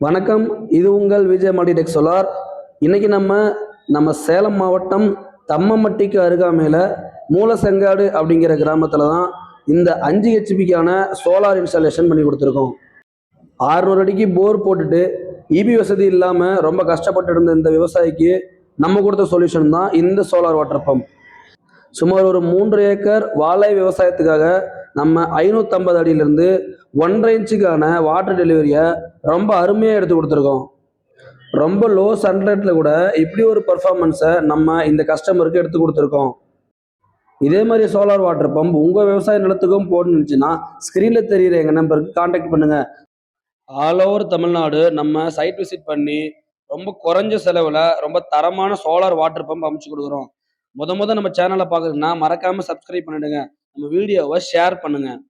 வணக்கம். இது உங்கள் விஜய் மல்டிடெக் சோலார். இன்னைக்கு நம்ம நம்ம சேலம் மாவட்டம் தம்மம்பட்டிக்கு அருகாமையில் மூலசெங்காடு அப்படிங்கிற கிராமத்தில் தான் இந்த அஞ்சு ஹெச்பிக்கான சோலார் இன்ஸ்டாலேஷன் பண்ணி கொடுத்துருக்கோம். ஆறுநூறு அடிக்கு போர் போட்டுட்டு இபி வசதி இல்லாமல் ரொம்ப கஷ்டப்பட்டு இருந்த இந்த விவசாயிக்கு நம்ம கொடுத்த சொல்யூஷன் தான் இந்த சோலார் வாட்டர் பம்ப் சுமார் ஒரு மூன்று ஏக்கர் வாழை விவசாயத்துக்காக நம்ம ஐநூற்றம்பது அடியிலிருந்து ஒன்றரை இன்ச்சுக்கான வாட்டர் டெலிவரியை ரொம்ப அருமையாக எடுத்து கொடுத்துருக்கோம். ரொம்ப லோ சன்லைட்டில் கூட இப்படி ஒரு பர்ஃபார்மன்ஸை நம்ம இந்த கஸ்டமருக்கு எடுத்து கொடுத்துருக்கோம். இதே மாதிரி சோலார் வாட்டர் பம்ப் உங்கள் விவசாய நிலத்துக்கும் போடணுச்சுன்னா ஸ்க்ரீனில் தெரியுற எங்கள் நம்பருக்கு காண்டாக்ட் பண்ணுங்கள் ஆல் ஓவர் தமிழ்நாடு நம்ம சைட் விசிட் பண்ணி ரொம்ப குறைஞ்ச செலவில் ரொம்ப தரமான சோலார் வாட்டர் பம்ப் அமைச்சு கொடுக்குறோம். முத முத நம்ம சேனலை பார்க்குறீங்கன்னா மறக்காமல் சப்ஸ்கிரைப் பண்ணிடுங்க. நம்ம வீடியோவை ஷேர் பண்ணுங்கள்